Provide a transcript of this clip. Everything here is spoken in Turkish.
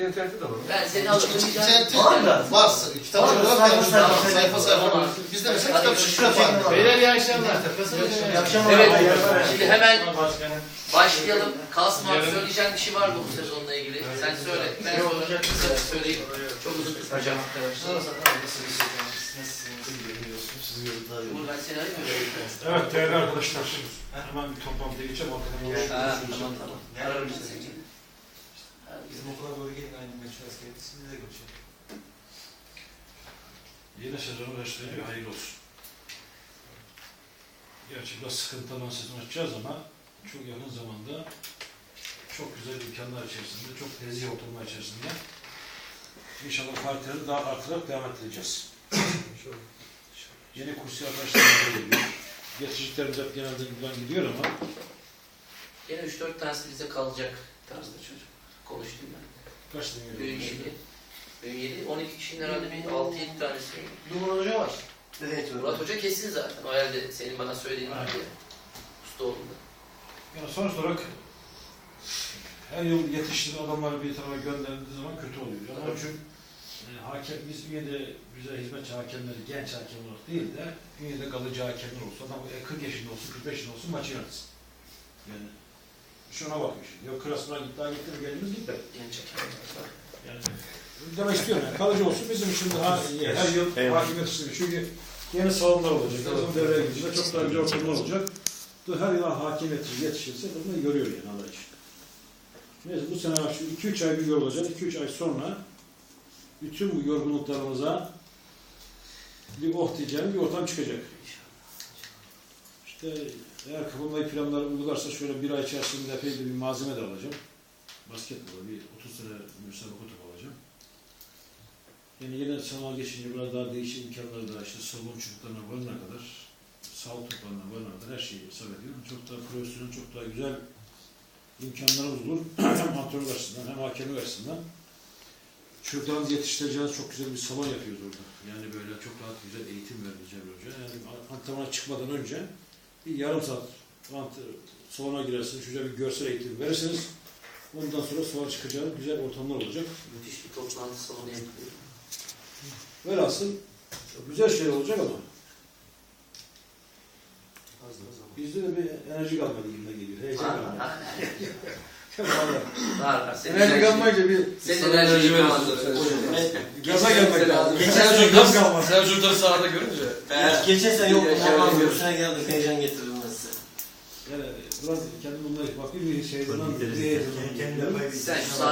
İnternette de var. Ben seni alırım. İnternette Var varsa kitap olarak sayfa yazmış. sayfa Sayfa. Tamam. Bizde mesela kitap çıkıyor var. Beyler iyi akşamlar. İyi akşamlar. Evet. Şimdi hemen başlayalım. Kasım abi Yarın- söyleyeceğin bir şey var mı bu sezonla ilgili? Sen söyle. Ben sonra kısa söyleyeyim. Çok uzun tutmayacağım arkadaşlar. Uğur ben seni arayayım? Evet değerli arkadaşlar. Hemen bir toplantıya Ha, tamam tamam. Ararım seni. Askeriyeti. Sizinle de görüşelim. Yeni sezonu başlıyor. Hayırlı olsun. Gerçi biraz sıkıntılı olan sezon açacağız ama çok yakın zamanda çok güzel imkanlar içerisinde, çok nezih oturma içerisinde inşallah partileri daha artırarak devam ettireceğiz. Yeni kursiyer arkadaşlarımız da geliyor. Yetişiklerimiz hep genelde buradan gidiyor ama Yine 3-4 tanesi bize kalacak tarzda çocuk. Konuştum ben. Kaç tane geliyor? 7. Büyük 7. 12 kişinin herhalde bir 6-7 tanesi. Duman Hoca var. Evet. Murat Hoca kesin zaten. O herhalde senin bana söylediğin ya. Usta olduğunda. Yani sonuç olarak her yıl yetiştiren adamları bir tarafa gönderildiği zaman kötü oluyor. Yani onun için e, hakem, biz yine de bize hizmetçi hakemleri, genç hakem olarak değil de yine de kalıcı hakemler olsun. Adam e, 40 yaşında olsun, 45 yaşında olsun maçı yönetsin. Yani şuna şimdi. Yok Krasnodar gitti, daha gitti, gelimiz gitti. Genç hakem. Yani demek istiyorum yani kalıcı olsun bizim için daha iyi. Her yıl hakim yetiştiriyor. Çünkü yeni salonlar olacak. Yazın devreye girecek. Çok daha güzel ortamlar olacak. Bu her yıl hakim yetişir, yetişirse bunu görüyor yani Allah için. Neyse bu sene şu 2-3 ay bir yol olacak. 2-3 ay sonra bütün bu yorgunluklarımıza bir oh diyeceğim bir ortam çıkacak. İşte eğer kafamdaki planları uygularsa şöyle bir ay içerisinde epey bir malzeme de alacağım. Basketbol bir 30 sene müsabaka topu alacağım. Yani yine sınava geçince biraz daha değişik imkanları da işte savunma çubuklarına varana kadar, sağlık toplarına varana kadar her şeyi hesap ediyorum. Çok daha profesyonel, çok daha güzel imkanlarımız olur. hem antrenör açısından hem hakemlik açısından. Çocuklarımızı yetiştireceğiniz çok güzel bir salon yapıyoruz orada. Yani böyle çok rahat güzel eğitim Cemil Hoca. Yani antrenmana çıkmadan önce bir yarım saat salona girersiniz, çocuğa bir görsel eğitim verirsiniz. Ondan sonra sonra çıkacağı güzel ortamlar olacak. Müthiş bir toplantı salonu yapılıyor. Velhasıl güzel şeyler olacak ama bizde de bir enerji kalmadı gibi geliyor. Heyecan kalmadı. enerji enerji- kalmayınca bir Senin enerjiyi kalmadı. gaza gelmek lazım. Enerji. Sen çocukları sahada görünce. Geçen sene yok. Bey. bu sene geldi. Heyecan getirdim ben size. Yani biraz kendim bununla bakayım bir şeyden bir Kendine pay Sen şu